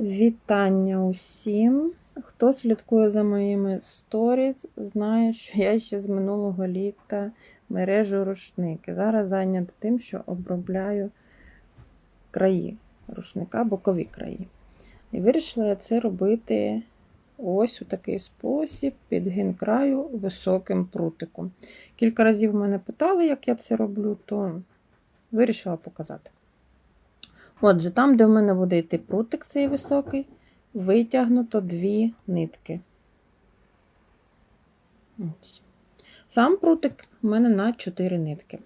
Вітання усім. Хто слідкує за моїми сторіз, знає, що я ще з минулого літа мережу рушники. Зараз зайнята тим, що обробляю краї рушника, бокові краї. І вирішила я це робити ось у такий спосіб, підгин краю високим прутиком. Кілька разів мене питали, як я це роблю, то вирішила показати. Отже, там, де в мене буде йти прутик цей високий, витягнуто дві нитки. Ось. Сам прутик у мене на 4 нитки.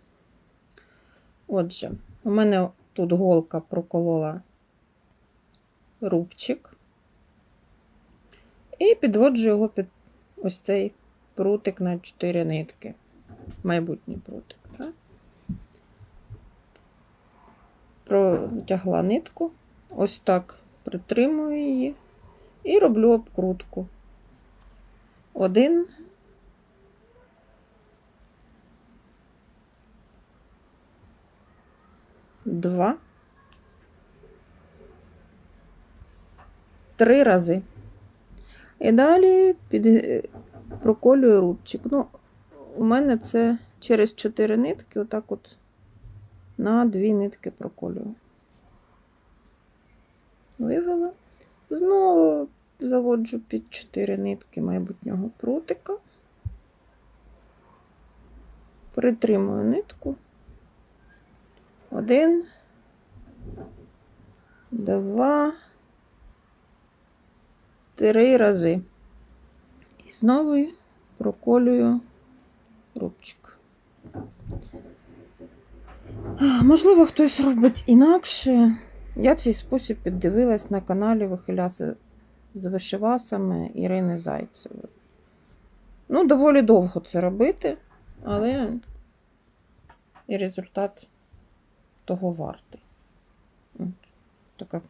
Отже, у мене тут голка проколола рубчик. І підводжу його під ось цей прутик на 4 нитки. Майбутній прутик. Так? Протягла нитку, ось так притримую її і роблю обкрутку. Один. Два. Три рази. І далі під... проколюю рубчик. Ну, у мене це через 4 нитки, отак от на дві нитки проколюю. Вивела. Знову заводжу під 4 нитки майбутнього прутика. Притримую нитку. Один, два, три рази. І знову проколюю рубчик. Можливо, хтось робить інакше. Я цей спосіб піддивилась на каналі Вихиляси з вишивасами Ірини Зайцевої. Ну, доволі довго це робити, але і результат того вартий. Така,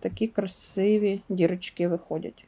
такі красиві дірочки виходять.